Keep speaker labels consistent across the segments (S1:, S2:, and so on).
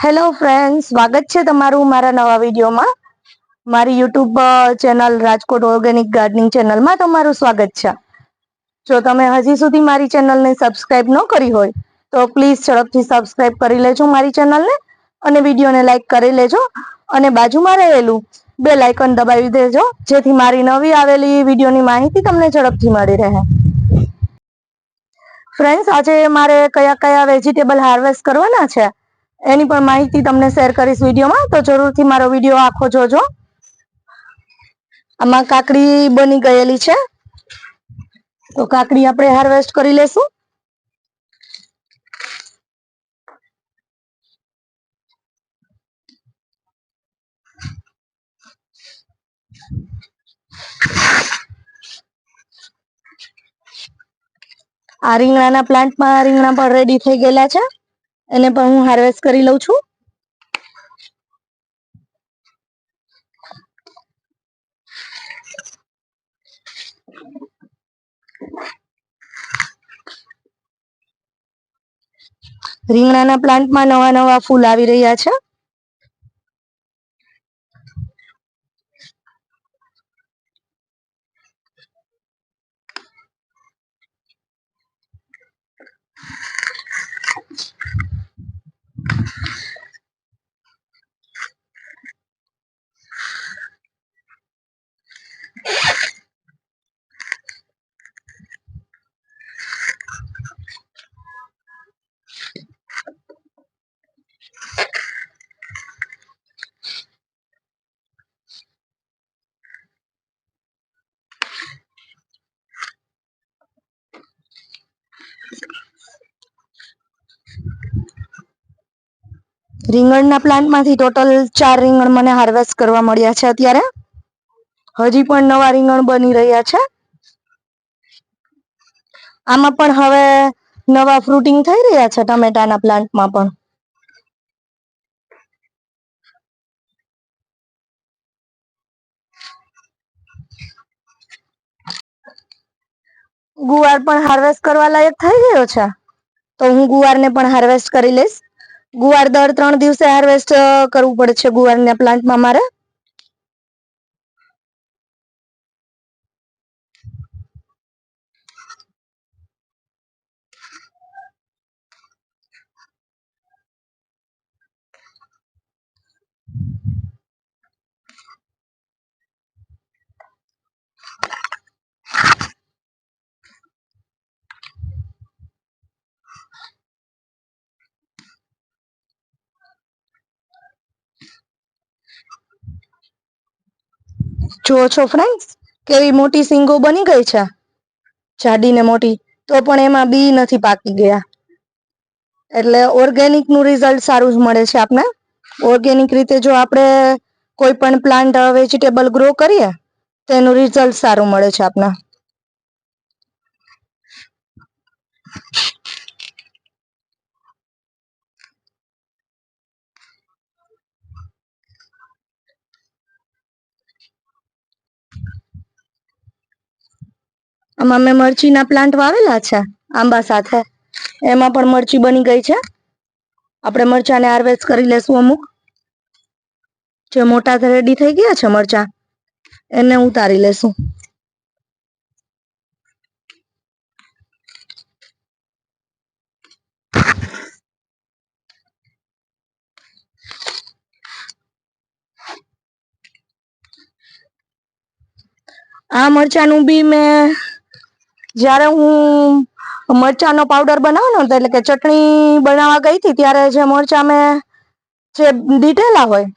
S1: Hello friend સ્વાગત છે તમારું મારા નવા વિડીયોમાં. મારી YouTube channel Rajkot organic gardening ચેનલમાં તમારું સ્વાગત છે. જો તમે હજી સુધી મારી ચેનલને સબસ્ક્રાઇબ ન કરી હોય, તો પ્લીઝ ઝડપથી સબસ્ક્રાઇબ કરી લેજો મારી ચેનલને અને વિડીયોને લાઇક કરી લેજો અને બાજુમાં રહેલું બે લાઇકન દબાવી દેજો, જેથી મારી નવી આવેલી વિડીયોની માહિતી તમને ઝડપથી મળી રહે. ફ્રેન્ડ્સ આજે મારે કયા કયા વેજીટેબલ હાર્વેસ્ટ કરવાના છે? એની પણ માહિતી તમને શેર કરીશ વિડીયોમાં, તો જરૂરથી મારો વીડિયો આખો જોજો. આમાં કાકડી બની ગયેલી છે. તો કાકડી આપણે હાર્વેસ્ટ કરી લેશું. આ રીંગણાના પ્લાન્ટમાં રીંગણા પણ રેડી થઈ ગયેલા છે. એને પણ હું હાર્વેસ્ટ કરી લઉં છું. રીંગણાના પ્લાન્ટમાં નવા નવા ફૂલ આવી રહ્યા છે. રીંગણના પ્લાન્ટમાંથી ટોટલ ચાર રીંગણ મને હાર્વેસ્ટ કરવા મળ્યા છે અત્યારે. હજી પણ નવા રીંગણ બની રહ્યા છે. આમાં પણ હવે નવા ફ્રૂટિંગ થઈ રહ્યા છે ટમેટાના પ્લાન્ટમાં પણ. ગુવાર પણ હાર્વેસ્ટ કરવા લાયક થઈ ગયો છે. તો હું ગુવારને પણ હાર્વેસ્ટ કરી લઈશ. ગુવાર દર ત્રણ દિવસે હાર્વેસ્ટ કરવું પડે છે ગુવારના પ્લાન્ટમાં મારે. જુઓ છો ફ્રેન્ડ્સ કેવી મોટી સિંગો બની ગઈ છે. જાડી ને મોટી, તો પણ એમાં બી નથી પાકી ગયા. એટલે ઓર્ગેનિકનું રિઝલ્ટ સારું જ મળે છે આપને. ઓર્ગેનિક રીતે જો આપણે કોઈ પણ પ્લાન્ટ વેજીટેબલ ગ્રો કરીએ, તો એનું રિઝલ્ટ સારું મળે છે આપને. આમાં મેં મરચીના પ્લાન્ટ વાવેલા છે, આંબા સાથે. એમાં પણ મરચી બની ગઈ છે. આપણે મરચાને હાર્વેસ્ટ કરી લેશું અમુક. જે મોટા રેડી થઈ ગયા છે મરચા, એને ઉતારી લેશું. આ મરચાનું બી મેં જ્યારે હું મરચાંનો પાવડર બનાવવાનો હતો, એટલે કે ચટણી બનાવવા ગઈ હતી, ત્યારે જે મરચા મેં જે દીધેલા હોય,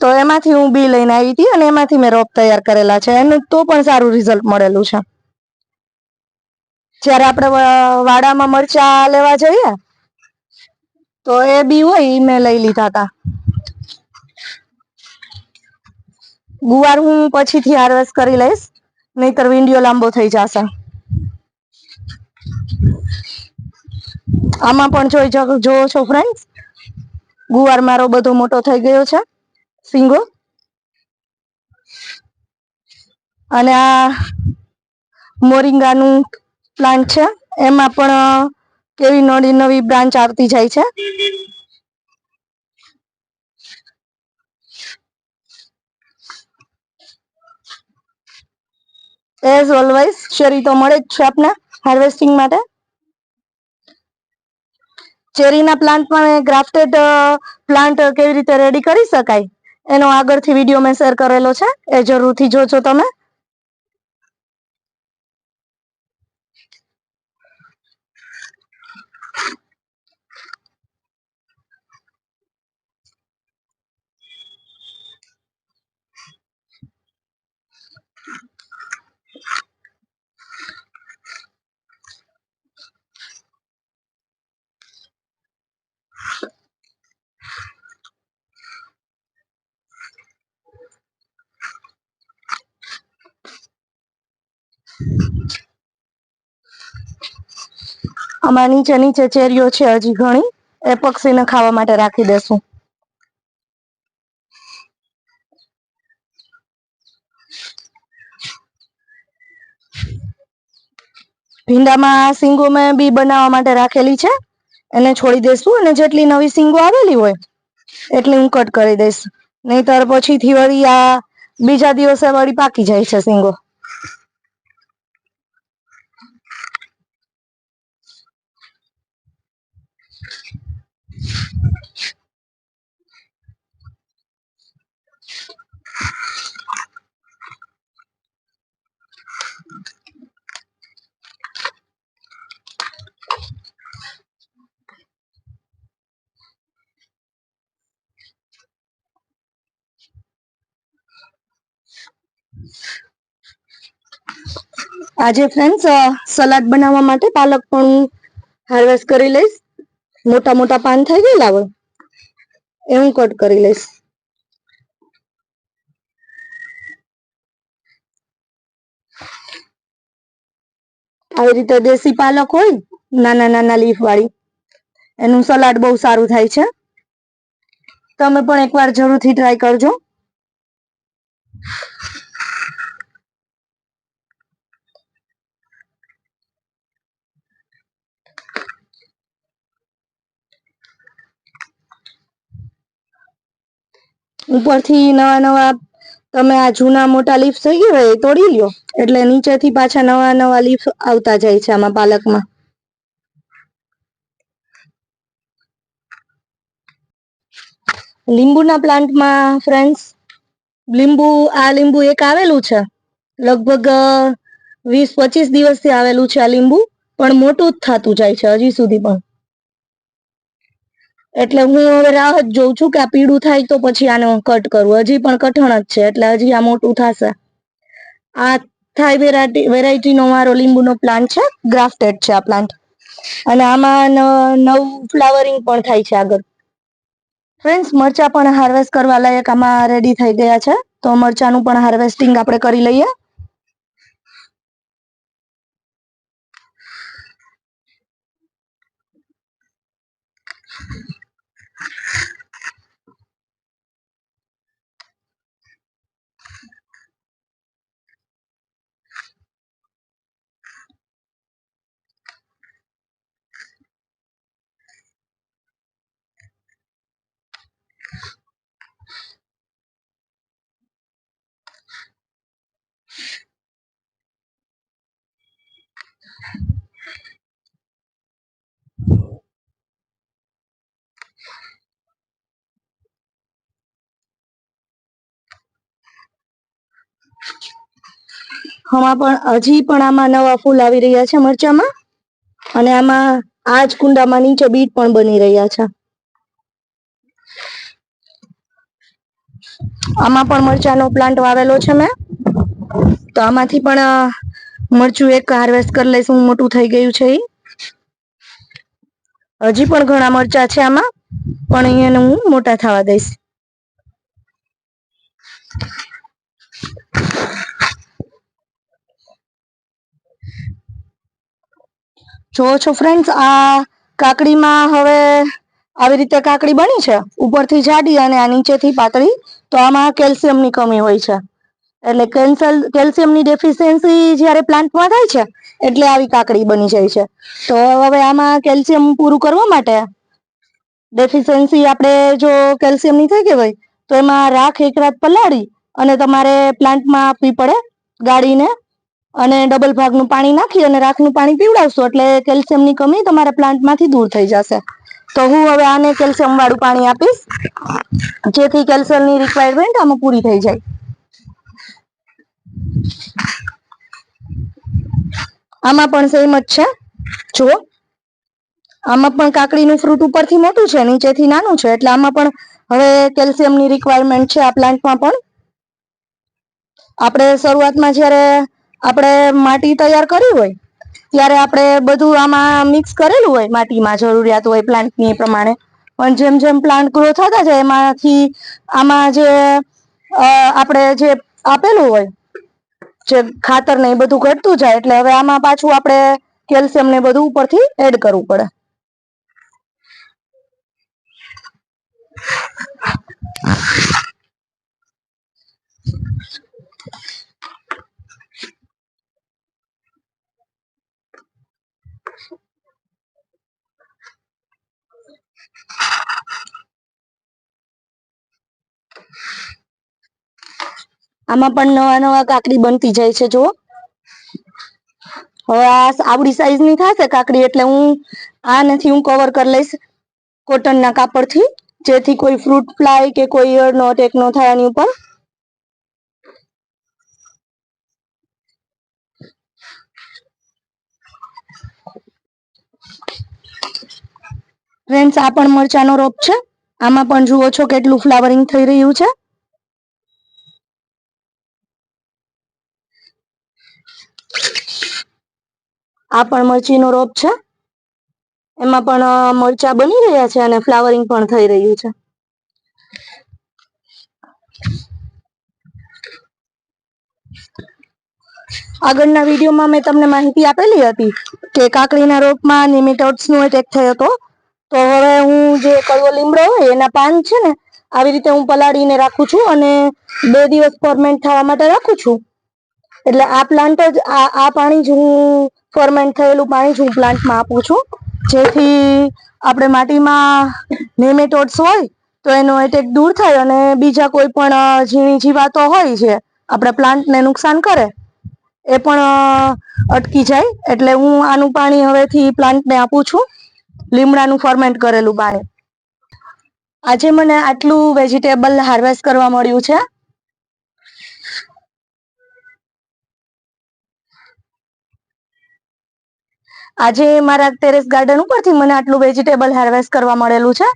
S1: તો એમાંથી હું બી લઈને આવી હતી અને એમાંથી મેં રોપ તૈયાર કરેલા છે. એનું તો પણ સારું રિઝલ્ટ મળેલું છે. જ્યારે આપણે વાડામાં મરચા લેવા જઈએ, તો એ બી હોય એ મેં લઈ લીધા હતા. ગુવાર હું પછીથી હાર્વેસ્ટ કરી લઈશ, નહીતર વિંડિયો લાંબો થઈ જશે. આમાં પણ જોઈ જોવો છો ફ્રેન્ડ ગુવાર મારો બધો મોટો થઈ ગયો છે. સિંગો. અને આ મોરિંગાનું પ્લાન્ટ છે. એમાં પણ કેવી નવી નવી બ્રાન્ચ આવતી જાય છે. એઝ ઓલવેઝ શેરી તો મળે જ છે આપને. હાર્વેસ્ટિંગ માટે? ચેરીના પ્લાન્ટમાં ગ્રાફ્ટેડ પ્લાન્ટ કેવી રીતે રેડી કરી શકાય? એનો આગળથી વીડિયો મેં શેર કરેલો છે. એ જરૂરથી જોજો તમે. આમાં નીચે નીચે ચેરીઓ છે હજી ઘણી, એ પક્ષીને ખાવા માટે રાખી દેશું. ભીંડામાં સિંગો મેં બી બનાવવા માટે રાખેલી છે. એને છોડી દઈશું અને જેટલી નવી સિંગો આવેલી હોય, એટલી હું કટ કરી દઈશ. નહીતર પછીથી વળી આ બીજા દિવસે વળી પાકી જાય છે સિંગો. આજે ફ્રેન્ડ્સ સલાડ બનાવવા માટે પાલક પણ હું હાર્વેસ્ટ કરી લઈશ. મોટા મોટા પાન થઈ ગયેલા હોય એ કટ કરી લઈશ. આવી રીતે દેશી પાલક હોય, નાના નાના લીફ વાળી, એનું સલાડ બહુ સારું થાય છે. તમે પણ એકવાર જરૂરથી ટ્રાય કરજો. ઉપરથી નવા નવા તમે આ જૂના મોટા લીફ થઈ ગયા હોય એ તોડી લ્યો. એટલે નીચેથી પાછા નવા નવા લીફ આવતા જાય છે આમાં પાલકમાં. લીંબુના પ્લાન્ટમાં ફ્રેન્ડ્સ લીંબુ, આ લીંબુ એક આવેલું છે. લગભગ વીસ પચીસ દિવસથી આવેલું છે આ લીંબુ, પણ મોટું જ થતું જાય છે હજી સુધી પણ. એટલે હું હવે રાહ જ જોઉં છું કે આ પીળું થાય તો પછી આને કટ કરું. હજી પણ કઠણ જ છે, એટલે હજી આ મોટું થશે. આ થાય વેરાયટી વેરાયટીનો મારો લીંબુનો પ્લાન્ટ છે ગ્રાફ્ટેડ છે આ પ્લાન્ટ અને આમાં નવું ફ્લાવરિંગ પણ થાય છે આગળ. ફ્રેન્ડ્સ મરચા પણ હાર્વેસ્ટ કરવા લાયક આમાં રેડી થઈ ગયા છે. તો મરચાનું પણ હાર્વેસ્ટિંગ આપણે કરી લઈએ. આમાં પણ, હજી પણ આમાં નવા ફૂલ આવી રહ્યા છે મરચામાં. અને આમાં આ જ કુંડામાં નીચે બીટ પણ બની રહ્યા છે. આમાં પણ મરચાનો પ્લાન્ટ વાવેલો છે મેં. તો આમાંથી પણ મરચું એક હાર્વેસ્ટ કરી લઈશું મોટું થઈ ગયું છે એ હજી પણ ઘણા મરચા છે આમાં, પણ અહીંયા હું મોટા થવા દઈશ. જો છો ફ્રેન્ડ્સ આ કાકડીમાં હવે આવી રીતે કાકડી બની છે, ઉપરથી જાડી અને આ નીચેથી પાતળી, તો આમાં કેલ્શિયમની કમી હોય છે. એટલે કેન્સલ, કેલ્શિયમની ડેફિશિયન્સી જ્યારે પ્લાન્ટમાં થાય છે, એટલે આવી કાકડી બની જાય છે. તો હવે આમાં કેલ્શિયમ પૂરું કરવા માટે ડેફિશિયન્સી આપણે જો કેલ્શિયમની થઈ ગઈ હોય, તો એમાં રાખ એક રાત પલાળી અને તમારે પ્લાન્ટમાં આપવી પડે ગાળીને અને ડબલ ભાગનું પાણી નાખી અને રાખનું પાણી પીવડાવશો એટલે કેલ્શિયમની કમી તમારા પ્લાન્ટમાંથી દૂર થઈ જશે. તો હું હવે આને કેલ્શિયમ વાળું પાણી આપીશ, જેથી કેલ્શિયમની રિક્વાયરમેન્ટ આમાં પૂરી થઈ જાય. આમાં પણ સેમ જ છે. જુઓ. આમાં પણ કાકડીનું ફ્રૂટ ઉપરથી મોટું છે, નીચેથી નાનું છે, એટલે આમાં પણ હવે કેલ્શિયમની રિક્વાયરમેન્ટ છે આ પ્લાન્ટમાં પણ. આપણે શરૂઆતમાં જ્યારે આપણે માટી તૈયાર કરી હોય, ત્યારે આપણે બધું આમાં મિક્સ કરેલું હોય, માટીમાં જરૂરિયાત હોય પ્લાન્ટની એ પ્રમાણે. પણ જેમ જેમ પ્લાન્ટ ગ્રો થતા જાય, એમાંથી આમાં જે આપણે જે આપેલું હોય જે ખાતર ને એ બધું ઘટતું જાય એટલે હવે આમાં પાછું આપણે કેલ્શિયમ ને બધું ઉપરથી એડ કરવું પડે. આમાં પણ નવા નવા કાકડી બનતી જાય છે, જુઓ. હવે આ આવડી સાઈઝની થશે કાકડી, એટલે હું આ નથી હું કવર કરી લઈશ કોટનના કાપડથી, જેથી કોઈ ફ્રૂટ ફ્લાય કે કોઈ ઈયળનો અટેક ન થાય આની ઉપર. ફ્રેન્ડ્સ આ પણ મરચાનો રોપ છે. આમાં પણ જુઓ છો કેટલું ફ્લાવરિંગ થઈ રહ્યું છે. આ પણ મરચીનો રોપ છે. એમાં પણ મરચા બની રહ્યા છે અને ફ્લાવરિંગ પણ થઈ રહ્યું છે. આગળના વિડીયોમાં મેં તમને માહિતી આપેલી હતી કે કાકડીના રોપમાં નિમેટોડ્સનો એટેક થયો હતો. તો હવે હું જે કડવો લીમડો હોય એના પાન છે ને, આવી રીતે હું પલાળીને રાખું છું અને બે દિવસ ફોર્મેન્ટ થવા માટે રાખું છું. એટલે આ પ્લાન્ટ જ આ પાણી જ હું ફોર્મેન્ટ થયેલું પાણી જ હું પ્લાન્ટમાં આપું છું. જેથી આપણે માટીમાં નેમેટોડ્સ હોય, તો એનો એટેક દૂર થાય અને બીજા કોઈ પણ ઝીણી જીવાતો હોય છે આપણે પ્લાન્ટને નુકસાન કરે, એ પણ અટકી જાય. એટલે હું આનું પાણી હવેથી પ્લાન્ટને આપું છું. લીમડાનું ફોર્મેન્ટ કરેલું પાણી આજે મને આટલું વેજીટેબલ હાર્વેસ્ટ કરવા મળ્યું છે. આજે મારા ટેરેસ ગાર્ડન ઉપરથી મને આટલું વેજીટેબલ હાર્વેસ્ટ કરવા મળેલું છે.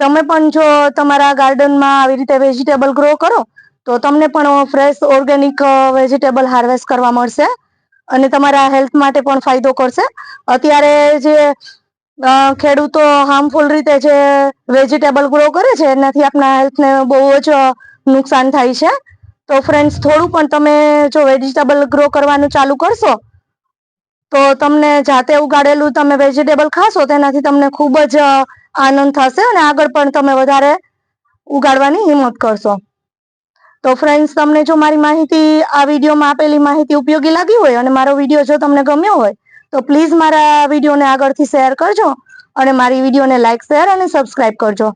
S1: તમે પણ જો તમારા ગાર્ડનમાં આવી રીતે વેજીટેબલ ગ્રો કરો, તો તમને પણ ફ્રેશ ઓર્ગેનિક વેજીટેબલ હાર્વેસ્ટ કરવા મળશે અને તમારા હેલ્થ માટે પણ ફાયદો કરશે. અત્યારે જે ખેડૂતો હાર્મફુલ રીતે જે વેજીટેબલ ગ્રો કરે છે, એનાથી આપણા હેલ્થને બહુ જ નુકસાન થાય છે. તો ફ્રેન્ડ્સ થોડું પણ તમે જો વેજીટેબલ ગ્રો કરવાનું ચાલુ કરશો તો તમને જાતે ઉગાડેલું તમે વેજીટેબલ ખાશો, તેનાથી તમને ખૂબ જ આનંદ થશે અને આગળ પણ તમે વધારે ઉગાડવાની હિંમત કરશો. તો ફ્રેન્ડ્સ તમને જો મારી માહિતી, આ વિડીયોમાં આપેલી માહિતી ઉપયોગી લાગી હોય અને મારો વીડિયો જો તમને ગમ્યો હોય, તો પ્લીઝ મારા વિડીયોને આગળથી શેર કરજો અને મારી વિડીયોને લાઇક શેર અને સબસ્ક્રાઇબ કરજો.